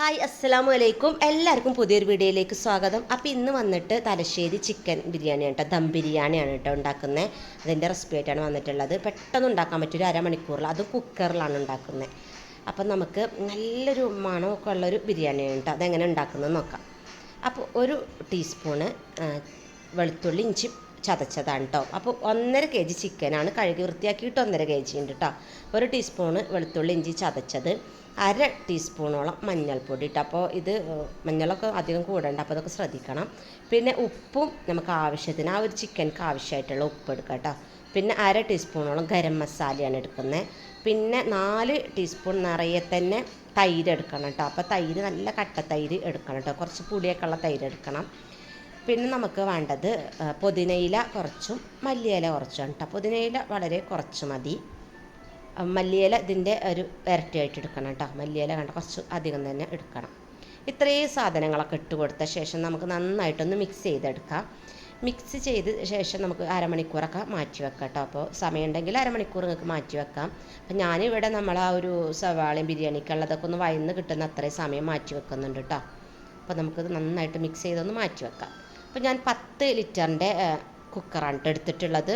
Hi അസ്സലാമു അലൈക്കും എല്ലാവർക്കും പുതിയൊരു വീഡിയോയിലേക്ക് സ്വാഗതം. അപ്പോൾ ഇന്ന് വന്നിട്ട് തലശ്ശേരി ചിക്കൻ ബിരിയാണിയാണ് കേട്ടോ. ദം ബിരിയാണിയാണ് കേട്ടോ ഉണ്ടാക്കുന്നത് അതിന്റെ റെസിപ്പി ആയിട്ടാണ് വന്നിട്ടുള്ളത്. പെട്ടെന്ന് ഉണ്ടാക്കാൻ പറ്റും ഒരു അരമണിക്കൂറിൽ. അതും കുക്കറിലാണ് ഉണ്ടാക്കുന്നത് അപ്പം നമുക്ക് നല്ലൊരു മണമൊക്കെ ഉള്ളൊരു ബിരിയാണിയാണ് കേട്ടോ. അതെങ്ങനെ ഉണ്ടാക്കുന്നത് നോക്കാം. അപ്പോൾ ഒരു ടീസ്പൂണ് വെളുത്തുള്ളി ഇഞ്ചി ചതച്ചതാണ് കേട്ടോ. അപ്പോൾ ഒന്നര കെ ജി ചിക്കനാണ് കഴുകി വൃത്തിയാക്കിയിട്ട് ഒന്നര കെ ജി ഉണ്ട് കേട്ടോ. ഒരു ടീസ്പൂണ് വെളുത്തുള്ളി ഇഞ്ചി ചതച്ചത്. അര ടീസ്പൂണോളം മഞ്ഞൾപ്പൊടി ഇട്ട്. അപ്പോൾ ഇത് മഞ്ഞളൊക്കെ അധികം കൂടണ്ട. അപ്പോൾ അതൊക്കെ ശ്രദ്ധിക്കണം. പിന്നെ ഉപ്പും നമുക്ക് ആവശ്യത്തിന് ആ ഒരു ചിക്കൻക്ക് ആവശ്യമായിട്ടുള്ള ഉപ്പ് എടുക്കുക കേട്ടോ. പിന്നെ അര ടീസ്പൂണോളം ഗരം മസാലയാണ് എടുക്കുന്നത്. പിന്നെ നാല് ടീസ്പൂൺ നിറയെ തന്നെ തൈര് എടുക്കണം കേട്ടോ. അപ്പോൾ തൈര് നല്ല കട്ട തൈര് എടുക്കണം കേട്ടോ. കുറച്ച് പുളിയൊക്കെ ഉള്ള തൈര് എടുക്കണം. പിന്നെ നമുക്ക് വേണ്ടത് പുതിനയില കുറച്ചും മല്ലിയില കുറച്ചും കേട്ടോ. പുതിനയില വളരെ കുറച്ച് മതി. മല്ലിയില ഇതിന്റെ ഒരു ഇരട്ടിയായിട്ട് എടുക്കണം കേട്ടോ. മല്ലിയില കണ്ട കുറച്ച് അധികം തന്നെ എടുക്കണം. ഇത്രയും സാധനങ്ങളൊക്കെ ഇട്ട് കൊടുത്ത ശേഷം നമുക്ക് നന്നായിട്ടൊന്ന് മിക്സ് ചെയ്തെടുക്കാം. മിക്സ് ചെയ്ത ശേഷം നമുക്ക് അരമണിക്കൂറൊക്കെ മാറ്റി വെക്കാം കേട്ടോ. അപ്പോൾ സമയമുണ്ടെങ്കിൽ അരമണിക്കൂർ നിങ്ങൾക്ക് മാറ്റി വെക്കാം. അപ്പം ഞാനിവിടെ നമ്മൾ ആ ഒരു സവാളയും ബിരിയാണിക്കുള്ളതൊക്കെ ഒന്ന് വയന്ന് കിട്ടുന്ന അത്രയും സമയം മാറ്റി വെക്കുന്നുണ്ട് കേട്ടോ. അപ്പോൾ നമുക്കിത് നന്നായിട്ട് മിക്സ് ചെയ്തൊന്ന് മാറ്റി വെക്കാം. അപ്പോൾ ഞാൻ പത്ത് ലിറ്ററിന്റെ കുക്കറാണ് എടുത്തിട്ടുള്ളത്.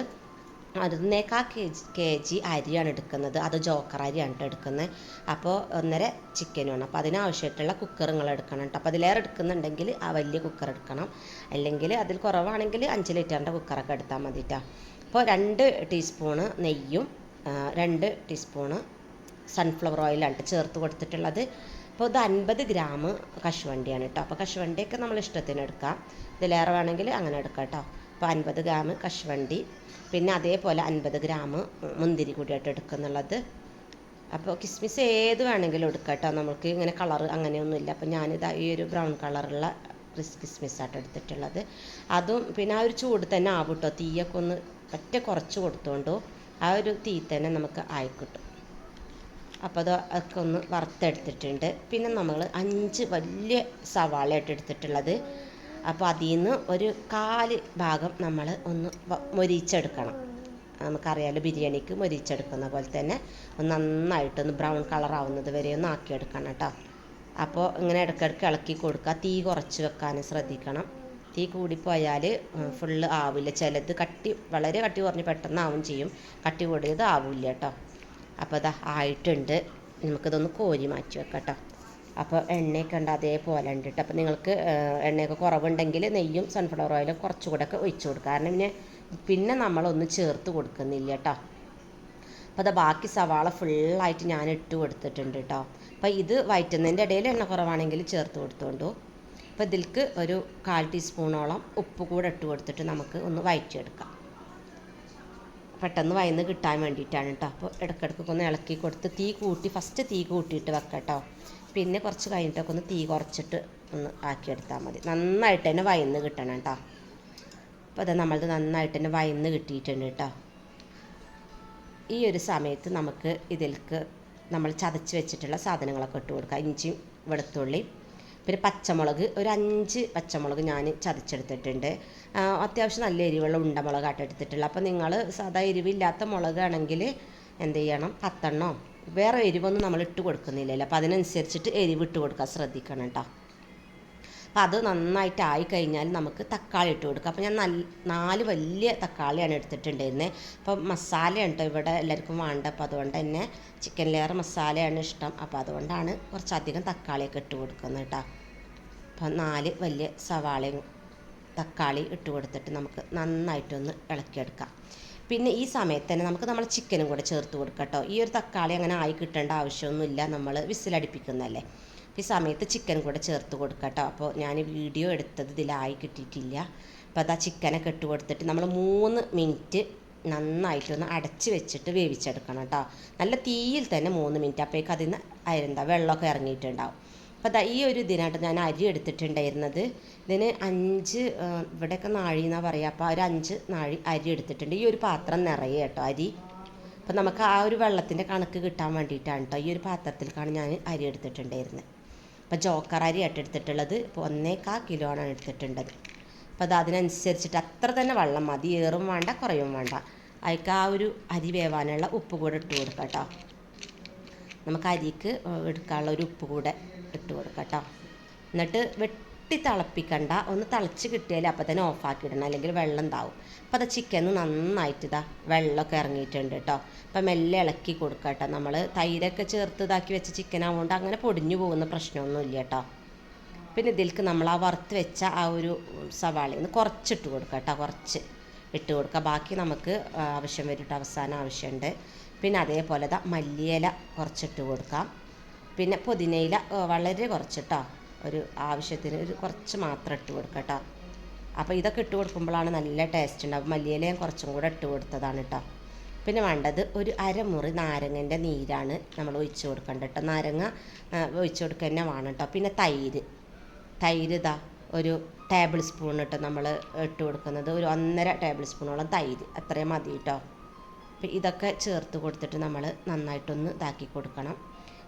അതിനേക്കാൾ കെ ജി കെ ജി അരിയാണ് എടുക്കുന്നത്. അത് ജോക്കർ അരിയാണ് ട്ടോ എടുക്കുന്നത്. അപ്പോൾ ഒന്നര ചിക്കനുമാണ് അപ്പോൾ അതിനാവശ്യമായിട്ടുള്ള കുക്കർ നിങ്ങൾ എടുക്കണം കേട്ടോ അപ്പോൾ അതിലേറെ എടുക്കുന്നുണ്ടെങ്കിൽ ആ വലിയ കുക്കർ എടുക്കണം. അല്ലെങ്കിൽ അതിൽ കുറവാണെങ്കിൽ അഞ്ച് ലിറ്ററിന്റെ കുക്കറൊക്കെ എടുത്താൽ മതി കേട്ടോ അപ്പോൾ രണ്ട് ടീസ്പൂണ് നെയ്യും രണ്ട് ടീസ്പൂണ് സൺഫ്ലവർ ഓയിലാണ് ചേർത്ത് കൊടുത്തിട്ടുള്ളത്. അപ്പോൾ ഇത് അൻപത് ഗ്രാം കശുവണ്ടിയാണ് കേട്ടോ അപ്പോൾ കശുവണ്ടിയൊക്കെ നമ്മൾ ഇഷ്ടത്തിന് എടുക്കാം. ഇതിലേറെ വേണമെങ്കിൽ അങ്ങനെ എടുക്കാം കേട്ടോ അപ്പോൾ അൻപത് ഗ്രാം കശുവണ്ടി പിന്നെ അതേപോലെ അൻപത് ഗ്രാം മുന്തിരി കൂടിയായിട്ട് എടുക്കുന്നുള്ളത് അപ്പോൾ കിസ്മിസ് ഏത് വേണമെങ്കിലും എടുക്കാം കേട്ടോ. നമുക്ക് ഇങ്ങനെ കളർ അങ്ങനെയൊന്നുമില്ല. അപ്പോൾ ഞാനിതാ ഈ ഒരു ബ്രൗൺ കളറുള്ള ക്രിസ് കിസ്മിസായിട്ട് എടുത്തിട്ടുള്ളത്. അതും പിന്നെ ആ ഒരു ചൂട് തന്നെ ആവും കേട്ടോ. തീയൊക്കെ ഒന്ന് പറ്റ കുറച്ച് കൊടുത്തോണ്ടോ ആ ഒരു തീ തന്നെ നമുക്ക് ആയിക്കിട്ടും. അപ്പോൾ അത് ഒക്കെ ഒന്ന് വറുത്തെടുത്തിട്ടുണ്ട്. പിന്നെ നമ്മൾ അഞ്ച് വലിയ സവാളയായിട്ട് എടുത്തിട്ടുള്ളത്. അപ്പോൾ അതിൽ നിന്ന് ഒരു കാൽ ഭാഗം നമ്മൾ ഒന്ന് മൊരിച്ചെടുക്കണം. നമുക്കറിയാലോ ബിരിയാണിക്ക് മൊരിച്ചെടുക്കുന്ന പോലെ തന്നെ ഒന്ന് നന്നായിട്ടൊന്ന് ബ്രൗൺ കളർ ആവുന്നത് വരെ ഒന്ന് ആക്കിയെടുക്കണം കേട്ടോ. അപ്പോൾ ഇങ്ങനെ ഇടയ്ക്കിടയ്ക്ക് ഇളക്കി കൊടുക്കുക. തീ കുറച്ച് വെക്കാൻ ശ്രദ്ധിക്കണം. തീ കൂടിപ്പോയാൽ ഫുള്ള് ആവില്ല. ചിലത് കട്ടി വളരെ കട്ടി കുറഞ്ഞ് പെട്ടെന്ന് ആവും ചെയ്യും. കട്ടി കൂടിയത് ആവില്ല കേട്ടോ. അപ്പോൾ അതാ ആയിട്ടുണ്ട്. നമുക്കിതൊന്ന് കോരി മാറ്റി വെക്കാം കേട്ടോ. അപ്പോൾ എണ്ണയൊക്കെ ഉണ്ട് അതേപോലെ ഉണ്ട് കേട്ടോ അപ്പോൾ നിങ്ങൾക്ക് എണ്ണയൊക്കെ കുറവുണ്ടെങ്കിൽ നെയ്യും സൺഫ്ലവർ ഓയിലും കുറച്ചുകൂടെ ഒക്കെ ഒഴിച്ച് കൊടുക്കുക കാരണം പിന്നെ പിന്നെ നമ്മളൊന്നും ചേർത്ത് കൊടുക്കുന്നില്ല കേട്ടോ അപ്പോൾ അത് ബാക്കി സവാള ഫുള്ളായിട്ട് ഞാൻ ഇട്ട് കൊടുത്തിട്ടുണ്ട് കേട്ടോ അപ്പോൾ ഇത് വയറ്റുന്നതിന്റെ ഇടയിൽ എണ്ണ കുറവാണെങ്കിൽ ചേർത്ത് കൊടുത്തോണ്ടു. അപ്പോൾ ഇതിൽക്ക് ഒരു കാൽ ടീസ്പൂണോളം ഉപ്പ് കൂടെ ഇട്ട് കൊടുത്തിട്ട് നമുക്ക് ഒന്ന് വയറ്റിയെടുക്കാം. പെട്ടെന്ന് വയന്ന് കിട്ടാൻ വേണ്ടിയിട്ടാണ് കേട്ടോ അപ്പോൾ ഇടയ്ക്കിടയ്ക്കൊക്കെ ഒന്ന് ഇളക്കി കൊടുത്ത് തീ കൂട്ടി ഫസ്റ്റ് തീ കൂട്ടിയിട്ട് വെക്കാം കേട്ടോ പിന്നെ കുറച്ച് കഴിഞ്ഞിട്ടൊക്കെ ഒന്ന് തീ കുറച്ചിട്ട് ഒന്ന് ആക്കിയെടുത്താൽ മതി. നന്നായിട്ട് തന്നെ വയന്ന് കിട്ടണം കേട്ടോ അപ്പോൾ അത് നമ്മളത് നന്നായിട്ട് തന്നെ വയന്ന് കിട്ടിയിട്ടുണ്ട് കേട്ടോ ഈ ഒരു സമയത്ത് നമുക്ക് ഇതിലേക്ക് നമ്മൾ ചതച്ച് വെച്ചിട്ടുള്ള സാധനങ്ങളൊക്കെ ഇട്ട് കൊടുക്കുക ഇഞ്ചിയും വെളുത്തുള്ളി പിന്നെ പച്ചമുളക് ഒരു അഞ്ച് പച്ചമുളക് ഞാൻ ചതച്ചെടുത്തിട്ടുണ്ട്. അത്യാവശ്യം നല്ല എരിവുള്ള ഉണ്ടമുളകായിട്ട് എടുത്തിട്ടുള്ളത് അപ്പോൾ നിങ്ങൾ സാധാ എരിവില്ലാത്ത മുളകാണെങ്കിൽ എന്ത് ചെയ്യണം? പത്തെണ്ണോ വേറെ എരിവൊന്നും നമ്മൾ ഇട്ട് കൊടുക്കുന്നില്ലല്ലോ. അപ്പോൾ അതിനനുസരിച്ചിട്ട് എരിവ് ഇട്ട് കൊടുക്കാൻ ശ്രദ്ധിക്കണം കേട്ടോ അപ്പം അത് നന്നായിട്ട് ആയി കഴിഞ്ഞാൽ നമുക്ക് തക്കാളി ഇട്ട് കൊടുക്കുക അപ്പോൾ ഞാൻ നല്ല നാല് വലിയ തക്കാളിയാണ് എടുത്തിട്ടുണ്ടായിരുന്നത് അപ്പം മസാലയാണ് കേട്ടോ ഇവിടെ എല്ലാവർക്കും വേണ്ട അപ്പോൾ അതുകൊണ്ട് തന്നെ ചിക്കൻ ലെയർ മസാലയാണ് ഇഷ്ടം. അപ്പോൾ അതുകൊണ്ടാണ് കുറച്ചധികം തക്കാളിയൊക്കെ ഇട്ട് കൊടുക്കുന്നത് കേട്ടോ അപ്പം നാല് വലിയ സവാളയും തക്കാളി ഇട്ട് കൊടുത്തിട്ട് നമുക്ക് നന്നായിട്ടൊന്ന് ഇളക്കിയെടുക്കാം. പിന്നെ ഈ സമയത്ത് തന്നെ നമുക്ക് നമ്മൾ ചിക്കനും കൂടെ ചേർത്ത് കൊടുക്കാം കേട്ടോ ഈ ഒരു തക്കാളി അങ്ങനെ ആയി കിട്ടേണ്ട ആവശ്യമൊന്നുമില്ല നമ്മൾ വിസിലടിപ്പിക്കുന്നതല്ലേ. ഈ സമയത്ത് ചിക്കൻ കൂടെ ചേർത്ത് കൊടുക്കാം കേട്ടോ അപ്പോൾ ഞാൻ വീഡിയോ എടുത്തത് ഇതിലായി കിട്ടിയിട്ടില്ല. അപ്പോൾ അതാ ചിക്കനൊക്കെ ഇട്ട് കൊടുത്തിട്ട് നമ്മൾ മൂന്ന് മിനിറ്റ് നന്നായിട്ടൊന്ന് അടച്ച് വെച്ചിട്ട് വേവിച്ചെടുക്കണം കേട്ടോ നല്ല തീയിൽ തന്നെ മൂന്ന് മിനിറ്റ് അപ്പോഴേക്കും അതിൽ നിന്ന് അയരെന്താ വെള്ളമൊക്കെ ഇറങ്ങിയിട്ടുണ്ടാവും. അപ്പോൾ അതാ ഈ ഒരു ഇതിനായിട്ട് ഞാൻ അരി എടുത്തിട്ടുണ്ടായിരുന്നത്. ഇതിന് അഞ്ച് ഇവിടെയൊക്കെ നാഴി എന്നാണ് പറയുക അപ്പോൾ ഒരു അഞ്ച് നാഴി അരി എടുത്തിട്ടുണ്ട്. ഈ ഒരു പാത്രം നിറയെ കേട്ടോ അരി. അപ്പോൾ നമുക്ക് ആ ഒരു വെള്ളത്തിന്റെ കണക്ക് കിട്ടാൻ വേണ്ടിയിട്ടാണ് കേട്ടോ ഈ ഒരു പാത്രത്തിലേക്കാണ് ഞാൻ അരി എടുത്തിട്ടുണ്ടായിരുന്നത്. അപ്പോൾ ജോക്കർ അരി ആയിട്ട് എടുത്തിട്ടുള്ളത്. ഇപ്പോൾ ഒന്നേക്കാ കിലോ ആണ് എടുത്തിട്ടുള്ളത്. അപ്പോൾ അത് അതിനനുസരിച്ചിട്ട് അത്ര തന്നെ വെള്ളം മതി. ഏറും വേണ്ട കുറയും വേണ്ട. അതിക്ക് ആ ഒരു അരി വേവാനുള്ള ഉപ്പ് കൂടെ ഇട്ട് കൊടുക്കാം കേട്ടോ നമുക്ക് അരിക്ക് എടുക്കാനുള്ള ഒരു ഉപ്പ് കൂടെ ഇട്ട് കൊടുക്കുക കേട്ടോ എന്നിട്ട് വെട്ടി തിളപ്പിക്കണ്ട. ഒന്ന് തിളച്ച് കിട്ടിയാൽ അപ്പം തന്നെ ഓഫാക്കി ഇടണം. അല്ലെങ്കിൽ വെള്ളം ഉണ്ടാവും. അപ്പോൾ അത് ചിക്കൻ നന്നായിട്ട് ഇതാ വെള്ളമൊക്കെ ഇറങ്ങിയിട്ടുണ്ട് കേട്ടോ അപ്പം മെല്ലെ ഇളക്കി കൊടുക്കുക കേട്ടോ നമ്മൾ തൈരൊക്കെ ചേർത്ത് ഇതാക്കി വെച്ച ചിക്കൻ ആവുകൊണ്ട് അങ്ങനെ പൊടിഞ്ഞു പോകുന്ന പ്രശ്നമൊന്നുമില്ല കേട്ടോ പിന്നെ ഇതിലേക്ക് നമ്മൾ ആ വറുത്ത് വെച്ച ആ ഒരു സവാളയിൽ നിന്ന് കുറച്ചിട്ട് കൊടുക്കുക കേട്ടോ കുറച്ച് ഇട്ട് കൊടുക്കുക ബാക്കി നമുക്ക് ആവശ്യം വരും അവസാനം ആവശ്യമുണ്ട്. പിന്നെ അതേപോലെ ദാ മല്ലിയില കുറച്ചിട്ട് കൊടുക്കാം. പിന്നെ പുതിനയില വളരെ കുറച്ചിട്ടോ. ഒരു ആവശ്യത്തിന് ഒരു കുറച്ച് മാത്രം ഇട്ട് കൊടുക്കുക കേട്ടോ അപ്പോൾ ഇതൊക്കെ ഇട്ട് കൊടുക്കുമ്പോഴാണ് നല്ല ടേസ്റ്റ് ഉണ്ടാവും മല്ലിയിലയും കുറച്ചും കൂടെ ഇട്ട് കൊടുത്തതാണ് കേട്ടോ പിന്നെ വേണ്ടത് ഒരു അരമുറി നാരങ്ങന്റെ നീരാണ് നമ്മൾ ഒഴിച്ച് കൊടുക്കേണ്ടത് കേട്ടോ നാരങ്ങ ഒഴിച്ച് കൊടുക്കുക തന്നെ വേണം കേട്ടോ പിന്നെ തൈര്. തൈര് ഇതാ ഒരു ടേബിൾ സ്പൂൺ ഇട്ട് നമ്മൾ ഇട്ട് കൊടുക്കുന്നത് ഒരു ഒന്നര ടേബിൾ സ്പൂണോളം തൈര്. അത്രയും മതി കേട്ടോ ഇതൊക്കെ ചേർത്ത് കൊടുത്തിട്ട് നമ്മൾ നന്നായിട്ടൊന്ന് ഇതാക്കി കൊടുക്കണം.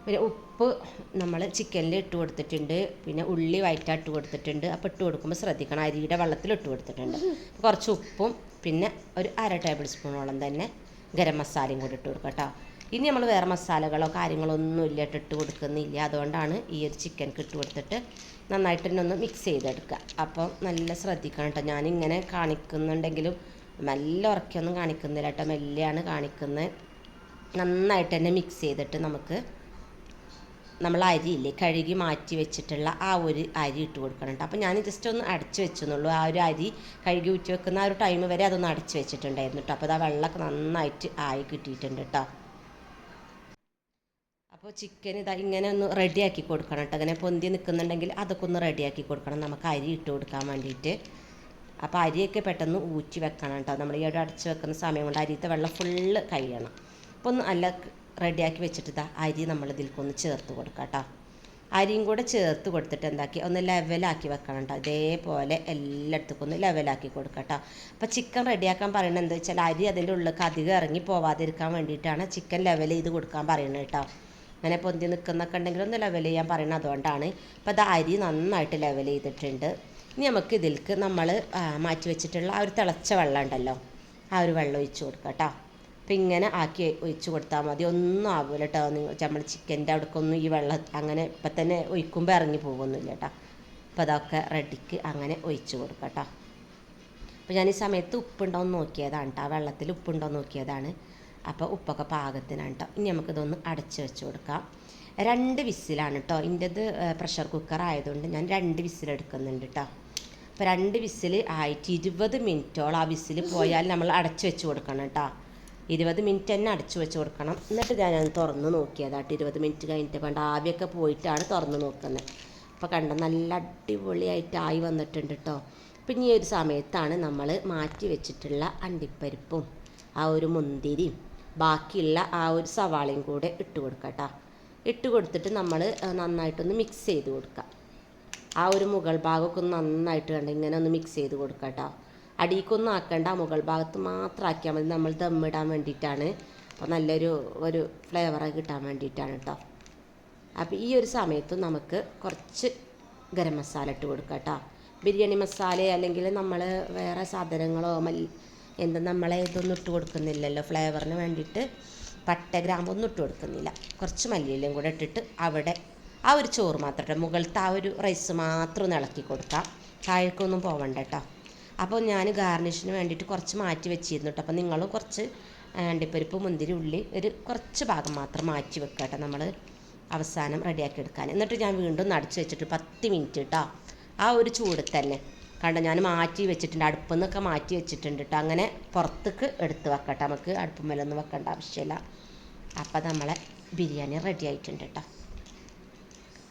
പിന്നെ ഉപ്പ് നമ്മൾ ചിക്കനിൽ ഇട്ട് കൊടുത്തിട്ടുണ്ട്. പിന്നെ ഉള്ളി വയറ്റ ഇട്ട് കൊടുത്തിട്ടുണ്ട്. അപ്പോൾ ഇട്ട് കൊടുക്കുമ്പോൾ ശ്രദ്ധിക്കണം. അരിയുടെ വെള്ളത്തിൽ ഇട്ട് കൊടുത്തിട്ടുണ്ട്. കുറച്ച് ഉപ്പും പിന്നെ ഒരു അര ടേബിൾ സ്പൂണോളം തന്നെ ഗരം മസാലയും കൂടി ഇട്ട് കൊടുക്കുക കേട്ടോ. ഇനി നമ്മൾ വേറെ മസാലകളോ കാര്യങ്ങളോ ഒന്നും ഇല്ലായിട്ട് ഇട്ട് കൊടുക്കുന്നില്ല. അതുകൊണ്ടാണ് ഈ ഒരു ചിക്കൻക്ക് ഇട്ട് കൊടുത്തിട്ട് നന്നായിട്ട് തന്നെ ഒന്ന് മിക്സ് ചെയ്തെടുക്കുക. അപ്പം നല്ല ശ്രദ്ധിക്കണം കേട്ടോ. ഞാനിങ്ങനെ കാണിക്കുന്നുണ്ടെങ്കിലും നല്ല ഉറക്കൊന്നും കാണിക്കുന്നില്ല കേട്ടോ. മെല്ലെയാണ് കാണിക്കുന്നത് നന്നായിട്ട് തന്നെ മിക്സ് ചെയ്തിട്ട് നമുക്ക് നമ്മൾ അരിയില്ലേ കഴുകി മാറ്റി വെച്ചിട്ടുള്ള ആ ഒരു അരി ഇട്ട് കൊടുക്കണം അപ്പോൾ ഞാൻ ജസ്റ്റ് ഒന്ന് അടച്ചു വെച്ചെന്നുള്ളൂ. ആ ഒരു അരി കഴുകി ഊറ്റി വെക്കുന്ന ആ ഒരു ടൈം വരെ അതൊന്ന് അടച്ചു വെച്ചിട്ടുണ്ടായിരുന്നു കേട്ടോ അപ്പോൾ അത് ആ വെള്ളമൊക്കെ നന്നായിട്ട് ആയി കിട്ടിയിട്ടുണ്ട് കേട്ടോ അപ്പോൾ ചിക്കൻ ഇതാ ഇങ്ങനെ ഒന്ന് റെഡിയാക്കി കൊടുക്കണം കേട്ടോ അങ്ങനെ പൊന്തി നിൽക്കുന്നുണ്ടെങ്കിൽ അതൊക്കെ ഒന്ന് റെഡിയാക്കി കൊടുക്കണം. നമുക്ക് അരി ഇട്ട് കൊടുക്കാൻ വേണ്ടിയിട്ട്. അപ്പോൾ അരിയൊക്കെ പെട്ടെന്ന് ഊറ്റി വെക്കണം കേട്ടോ നമ്മൾ ഈ ഒരു അടച്ച് വെക്കുന്ന സമയം കൊണ്ട് അരിയത്തെ വെള്ളം ഫുള്ള് കഴിയണം അപ്പോൾ ഒന്ന് നല്ല റെഡിയാക്കി വെച്ചിട്ട് ഇതാ അരി നമ്മൾ ഇതിൽക്കൊന്ന് ചേർത്ത് കൊടുക്കാം കേട്ടോ അരിയും കൂടെ ചേർത്ത് കൊടുത്തിട്ട് എന്താക്കി? ഒന്ന് ലെവലാക്കി വെക്കണം കേട്ടോ ഇതേപോലെ എല്ലായിടത്തേക്കും ഒന്ന് ലെവലാക്കി കൊടുക്കാം കേട്ടോ അപ്പോൾ ചിക്കൻ റെഡിയാക്കാൻ പറയുന്നത് എന്താ വെച്ചാൽ അരി അതിന്റെ ഉള്ളിലേക്ക് അധികം ഇറങ്ങി പോവാതിരിക്കാൻ വേണ്ടിയിട്ടാണ് ചിക്കൻ ലെവൽ ചെയ്ത് കൊടുക്കാൻ പറയുന്നത് കേട്ടോ അങ്ങനെ പൊന്തി നിൽക്കുന്നൊക്കെ ഉണ്ടെങ്കിൽ ഒന്ന് ലെവൽ ചെയ്യാൻ പറയുന്നത് അതുകൊണ്ടാണ്. അപ്പോൾ അത് അരി നന്നായിട്ട് ലെവൽ ചെയ്തിട്ടുണ്ട്. ഇനി നമുക്ക് ഇതിൽക്ക് നമ്മൾ മാറ്റി വെച്ചിട്ടുള്ള ആ ഒരു തിളച്ച വെള്ളം ഉണ്ടല്ലോ ആ ഒരു വെള്ളം ഒഴിച്ച് കൊടുക്കാം കേട്ടോ അപ്പം ഇങ്ങനെ ആക്കി ഒഴിച്ച് കൊടുത്താൽ മതി. ഒന്നും ആവില്ല കേട്ടോ നിങ്ങൾ നമ്മൾ ചിക്കന്റെ അവിടേക്കൊന്നും ഈ വെള്ളം അങ്ങനെ ഇപ്പം തന്നെ ഒഴിക്കുമ്പോൾ ഇറങ്ങി പോകുന്നില്ല കേട്ടോ അപ്പം അതൊക്കെ റെഡിക്ക് അങ്ങനെ ഒഴിച്ച് കൊടുക്കാം കേട്ടോ അപ്പോൾ ഞാൻ ഈ സമയത്ത് ഉപ്പുണ്ടോ എന്ന് നോക്കിയതാണ് കേട്ടോ ആ വെള്ളത്തിൽ ഉപ്പുണ്ടോ എന്ന് നോക്കിയതാണ്. അപ്പോൾ ഉപ്പൊക്കെ പാകത്തിനാണ് കേട്ടോ ഇനി നമുക്കിതൊന്ന് അടച്ച് വെച്ച് കൊടുക്കാം. രണ്ട് വിസിലാണ് കേട്ടോ ഇതിന്റെത് പ്രഷർ കുക്കർ ആയതുകൊണ്ട് ഞാൻ രണ്ട് വിസിൽ എടുക്കുന്നുണ്ട് കേട്ടോ അപ്പോൾ രണ്ട് വിസിൽ ആയിട്ട് ഇരുപത് മിനിറ്റോളം ആ വിസിൽ പോയാൽ നമ്മൾ അടച്ച് വെച്ച് കൊടുക്കണം കേട്ടോ ഇരുപത് മിനിറ്റ് തന്നെ അടച്ചു വെച്ച് കൊടുക്കണം. എന്നിട്ട് ഞാൻ തുറന്ന് നോക്കിയതാട്ടോ. ഇരുപത് മിനിറ്റ് കഴിഞ്ഞിട്ട് കണ്ട ആവിയൊക്കെ പോയിട്ടാണ് തുറന്ന് നോക്കുന്നത്. അപ്പോൾ കണ്ട നല്ല അടിപൊളിയായിട്ട് ആയി വന്നിട്ടുണ്ട് കേട്ടോ അപ്പം ഈ ഒരു സമയത്താണ് നമ്മൾ മാറ്റി വെച്ചിട്ടുള്ള അണ്ടിപ്പരിപ്പും ആ ഒരു മുന്തിരിയും ബാക്കിയുള്ള ആ ഒരു സവാളയും കൂടെ ഇട്ട് കൊടുക്കുക കേട്ടോ ഇട്ട് കൊടുത്തിട്ട് നമ്മൾ നന്നായിട്ടൊന്ന് മിക്സ് ചെയ്ത് കൊടുക്കുക ആ ഒരു മുകൾ ഭാഗമൊക്കെ ഒന്ന് നന്നായിട്ട് കണ്ട് ഇങ്ങനെ ഒന്ന് മിക്സ് ചെയ്ത് കൊടുക്കുക കേട്ടോ അടിയിക്കൊന്നും ആക്കണ്ട. മുകൾ ഭാഗത്ത് മാത്രം ആക്കിയാൽ മതി. നമ്മൾ ദമ്മിടാൻ വേണ്ടിയിട്ടാണ്. അപ്പോൾ നല്ലൊരു ഒരു ഫ്ലേവർ കിട്ടാൻ വേണ്ടിയിട്ടാണ് കേട്ടോ അപ്പോൾ ഈ ഒരു സമയത്ത് നമുക്ക് കുറച്ച് ഗരം മസാല ഇട്ട് കൊടുക്കുക കേട്ടോ ബിരിയാണി മസാല അല്ലെങ്കിൽ നമ്മൾ വേറെ സാധനങ്ങളോ മല്ലി എന്താ നമ്മളെ ഇതൊന്നും ഇട്ട് കൊടുക്കുന്നില്ലല്ലോ. ഫ്ലേവറിന് വേണ്ടിയിട്ട് പട്ട ഗ്രാമ്പൊന്നും ഇട്ട് കൊടുക്കുന്നില്ല. കുറച്ച് മല്ലിയിലും കൂടെ ഇട്ടിട്ട് അവിടെ ആ ഒരു ചോറ് മാത്രം മുകളിലത്തെ ആ ഒരു റൈസ് മാത്രം ഒന്ന് ഇളക്കി കൊടുക്കാം. താഴേക്കൊന്നും പോവണ്ട കേട്ടോ അപ്പോൾ ഞാൻ ഗാർണിഷിന് വേണ്ടിയിട്ട് കുറച്ച് മാറ്റി വെച്ചിരുന്നു കേട്ടോ. അപ്പോൾ നിങ്ങളും കുറച്ച് അണ്ടിപ്പരിപ്പ് മുന്തിരി ഉള്ളി ഒരു കുറച്ച് ഭാഗം മാത്രം മാറ്റി വെക്കുക കേട്ടോ നമ്മൾ അവസാനം റെഡിയാക്കി എടുക്കാൻ. എന്നിട്ട് ഞാൻ വീണ്ടും നടച്ച് വെച്ചിട്ട് പത്ത് മിനിറ്റ് കേട്ടോ. ആ ഒരു ചൂട് തന്നെ. കണ്ടോ ഞാൻ മാറ്റി വെച്ചിട്ടുണ്ട്. അടുപ്പിൽ നിന്നൊക്കെ മാറ്റി വെച്ചിട്ടുണ്ട് കേട്ടോ. അങ്ങനെ പുറത്തേക്ക് എടുത്ത് വെക്കട്ടെ. നമുക്ക് അടുപ്പുമേലൊന്നും വെക്കേണ്ട ആവശ്യമില്ല. അപ്പോൾ നമ്മളെ ബിരിയാണി റെഡി ആയിട്ടുണ്ട് കേട്ടോ.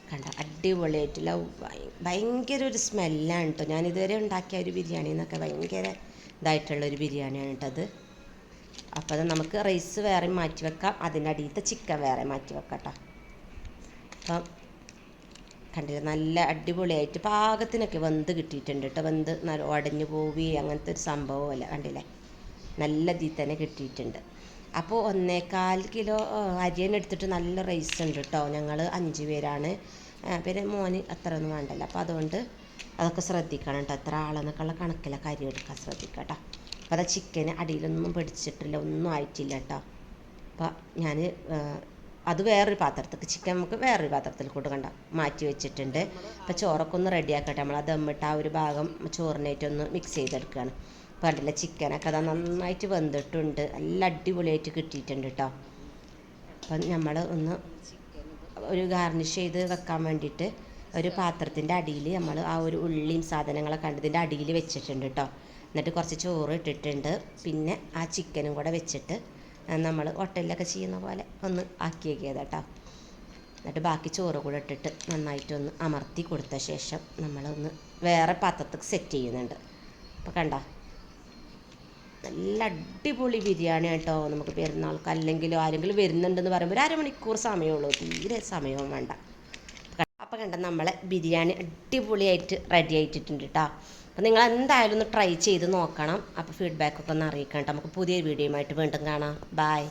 കണ്ട? അടിപൊളിയായിട്ട് ലവ് ഭയങ്കര ഒരു സ്മെല്ലാണ് കേട്ടോ ഞാൻ ഇതുവരെ ഉണ്ടാക്കിയ ഒരു ബിരിയാണി എന്നൊക്കെ ഭയങ്കര ഇതായിട്ടുള്ള ഒരു ബിരിയാണിയാണ് കേട്ടത് അപ്പോൾ അത് നമുക്ക് റൈസ് വേറെ മാറ്റി വെക്കാം. അതിന്റെ അടിയിലത്തെ ചിക്കൻ വേറെ മാറ്റി വെക്കാം കേട്ടോ അപ്പം കണ്ടില്ല? നല്ല അടിപൊളിയായിട്ട് പാകത്തിനൊക്കെ വെന്ത് കിട്ടിയിട്ടുണ്ട് കേട്ടോ വെന്ത് ഉടഞ്ഞു പോവുകയും അങ്ങനത്തെ ഒരു സംഭവമല്ല കണ്ടില്ലേ? നല്ല ഇതിൽ തന്നെ കിട്ടിയിട്ടുണ്ട്. അപ്പോൾ ഒന്നേകാൽ കിലോ അരിയൻ എടുത്തിട്ട് നല്ല റൈസ് ഉണ്ട് കേട്ടോ ഞങ്ങൾ അഞ്ച് പേരാണ്. ആ, പിന്നെ മോന് അത്ര ഒന്നും വേണ്ടല്ലോ. അപ്പോൾ അതുകൊണ്ട് അതൊക്കെ ശ്രദ്ധിക്കണം കേട്ടോ എത്ര ആളെന്നൊക്കെയുള്ള കണക്കിലൊക്കെ അരി എടുക്കാൻ ശ്രദ്ധിക്കുക കേട്ടോ അപ്പോൾ അത് ചിക്കന് അടിയിലൊന്നും പിടിച്ചിട്ടില്ല ഒന്നും ആയിട്ടില്ല കേട്ടോ അപ്പോൾ ഞാൻ അത് വേറൊരു പാത്രത്തിലേക്ക് ചിക്കൻ നമുക്ക് വേറൊരു പാത്രത്തിൽ കൊടുക്കണ്ട. മാറ്റി വെച്ചിട്ടുണ്ട്. അപ്പോൾ ചോറൊക്കെ ഒന്ന് റെഡിയാക്കട്ടെ നമ്മൾ അത് ദമ്മിട്ട് ആ ഒരു ഭാഗം ചോറിനായിട്ട് ഒന്ന് മിക്സ് ചെയ്തെടുക്കുകയാണ് കണ്ടില്ല ചിക്കനൊക്കെ അതാ നന്നായിട്ട് വെന്തിട്ടുണ്ട്. നല്ല അടിപൊളിയായിട്ട് കിട്ടിയിട്ടുണ്ട് കേട്ടോ അപ്പം നമ്മൾ ഒന്ന് ഒരു ഗാർണിഷ് ചെയ്ത് വെക്കാൻ വേണ്ടിയിട്ട് ഒരു പാത്രത്തിന്റെ അടിയിൽ നമ്മൾ ആ ഒരു ഉള്ളിയും സാധനങ്ങളൊക്കെ കണ്ടതിന്റെ അടിയിൽ വെച്ചിട്ടുണ്ട് കേട്ടോ എന്നിട്ട് കുറച്ച് ചോറ് ഇട്ടിട്ടുണ്ട്. പിന്നെ ആ ചിക്കനും കൂടെ വെച്ചിട്ട് നമ്മൾ ഹോട്ടലിലൊക്കെ ചെയ്യുന്ന പോലെ ഒന്ന് ആക്കി വെക്കിയത് കേട്ടോ എന്നിട്ട് ബാക്കി ചോറ് കൂടെ ഇട്ടിട്ട് നന്നായിട്ടൊന്ന് അമർത്തി കൊടുത്ത ശേഷം നമ്മളൊന്ന് വേറെ പാത്രത്തിൽ സെറ്റ് ചെയ്യുന്നുണ്ട്. അപ്പോൾ കണ്ടോ? നല്ല അടിപൊളി ബിരിയാണി കേട്ടോ നമുക്ക് പെരുന്നാൾക്ക് അല്ലെങ്കിൽ ആരെങ്കിലും വരുന്നുണ്ടെന്ന് പറയുമ്പോൾ ഒരു അരമണിക്കൂർ സമയമുള്ളൂ. തീരെ സമയവും വേണ്ട. അപ്പോൾ കണ്ട നമ്മളെ ബിരിയാണി അടിപൊളിയായിട്ട് റെഡി ആയിട്ടിട്ടുണ്ട് കേട്ടോ അപ്പോൾ നിങ്ങൾ എന്തായാലും ഒന്ന് ട്രൈ ചെയ്ത് നോക്കണം. അപ്പോൾ ഫീഡ്ബാക്കൊക്കെ ഒന്ന് അറിയിക്കണം കേട്ടോ നമുക്ക് പുതിയ വീഡിയോയുമായിട്ട് വീണ്ടും കാണാം. ബായ്